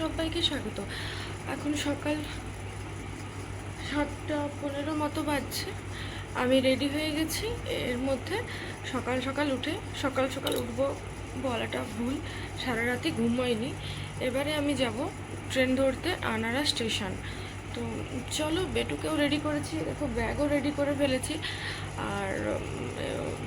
সবাইকে স্বাগত। এখন সকাল সাতটা পনেরো মতো বাজছে। আমি রেডি হয়ে গেছি। এর মধ্যে সকাল সকাল উঠে সকাল সকাল উঠবো বলাটা ভুল, সারা রাতে ঘুমোইনি। এবারে আমি যাব ট্রেন ধরতে আনারা স্টেশন। তো চলো, বেটুকেও রেডি করেছি। দেখো ব্যাগও রেডি করে ফেলেছি। আর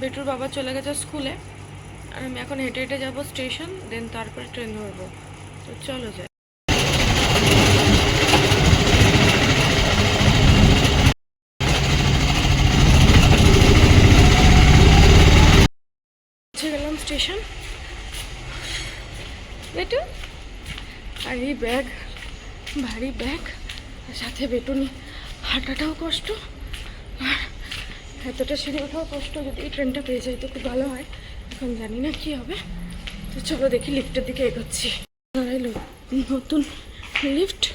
বেটুর বাবা চলে গেছে স্কুলে। আর আমি এখন হেঁটে হেঁটে যাব স্টেশন দেন তারপরে ট্রেন ধরবো। তো চলো যাই। গেলাম স্টেশন। বেটু? আর এই ব্যাগ, ভারী ব্যাগ সাথে বেটুনি। হাঁটাটাও কষ্ট। আর এতটা সিঁড়ি ওঠাও কষ্ট যদি এই ট্রেনটা পেয়ে যাই তো খুব ভালো হয়। এখন জানি না কি হবে। তো চলো দেখি লিফটের দিকে এগোচ্ছি। দাঁড়াইলো। নতুন লিফটে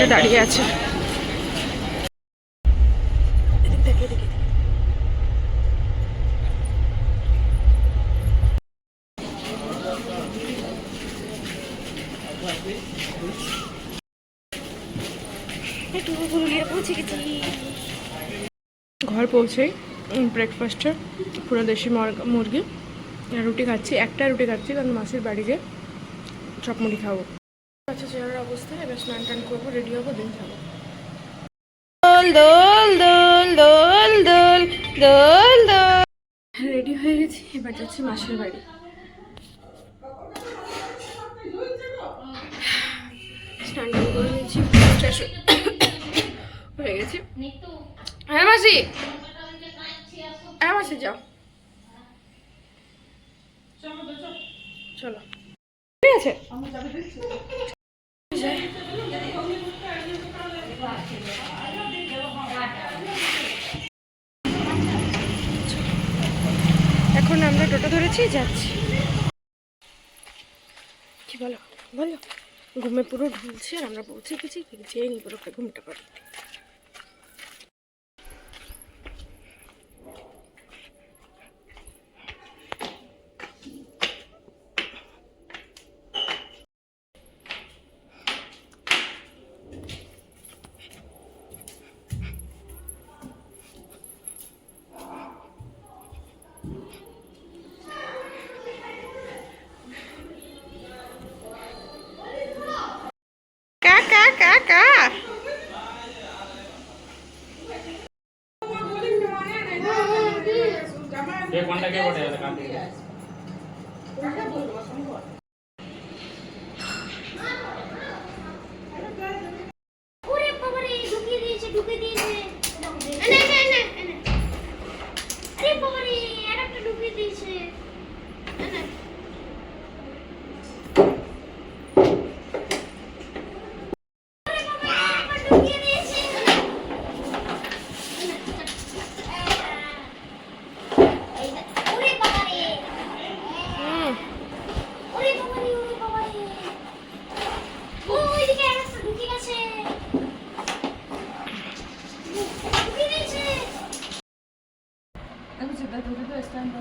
গেটে দাঁড়িয়ে আছে। ঘর পৌঁছেই ব্রেকফাস্টে পুরো দেশি মর- মুরগি, রুটি খাচ্ছি। একটা রুটি খাচ্ছি, কারণ মাসির বাড়িতে চপ মুড়ি খাব। আচ্ছা চেয়ারের অবস্থা এবার স্নান টান করব রেডি হব দিন খাব দোল দোল দোল দোল দোল দোল দোল। রেডি হয়ে গেছি এবার যাচ্ছি মাসির বাড়ি। স্নান টান করে নিয়েছি ফ্রেশ হয়ে গেছি। হ্যাঁ মাসি? হ্যাঁ মাসি যাও। চলো। ঠিক আছে? এখন আমরা টোটো ধরেছি, যাচ্ছি। কি বলো? বলো। ঘুমে পুরো ঢুলছে আর আমরা পৌঁছে গেছি যেয়ে নি পুরো ঘুমটা পারি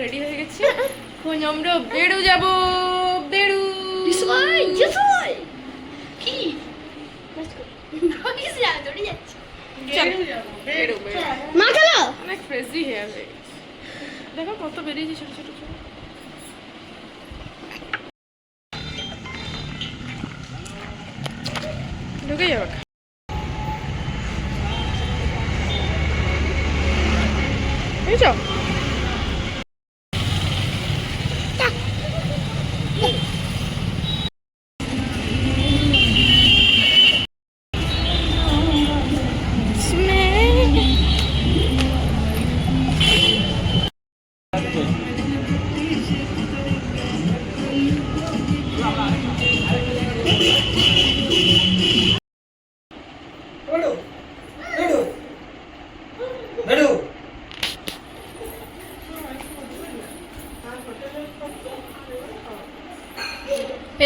রেডি হয়ে গেছি। এখন আমরা বেড়ু যাব। বেড়ু। অনেক ফ্রেজি হেয়ার হয়ে গেছে দেখো কত বেরিয়েছে ছোট ছোট ছোট। ঢুকে যাবে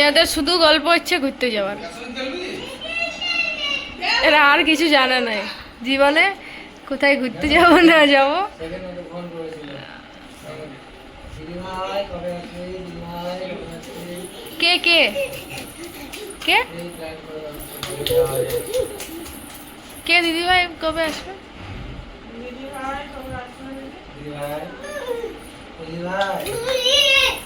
এদের শুধু গল্প হচ্ছে ঘুরতে যাওয়ার। এরা আর কিছু জানে নাই। জীবনে কোথায় ঘুরতে যাব না যাব। কে কে? কে। কে দিদিভাই কবে আসবে? দিদিভাই।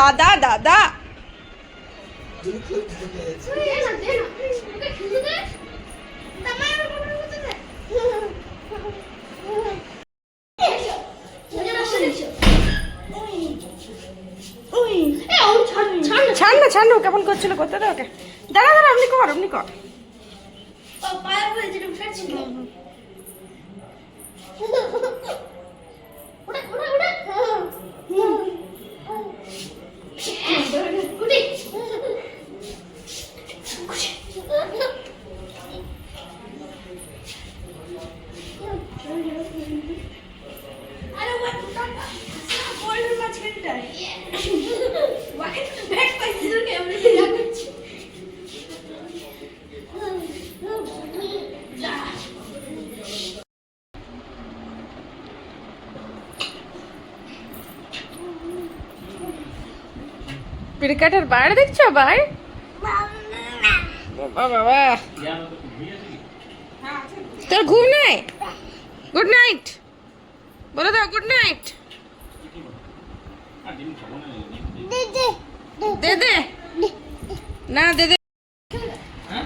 এ দাদা। ছাড় না না কেমন করছিল করতে দে ওকে। দাঁড়া দাঁড়া আপনি কর আপনি কর। ওটা। どれどれ。ক্রিকেটের বাইরে দেখছ ভাই বাবা বাবা। তোর ঘুম নাই? গুড নাইট বলে দাও গুড নাইট দে দে। না দে দে। হ্যাঁ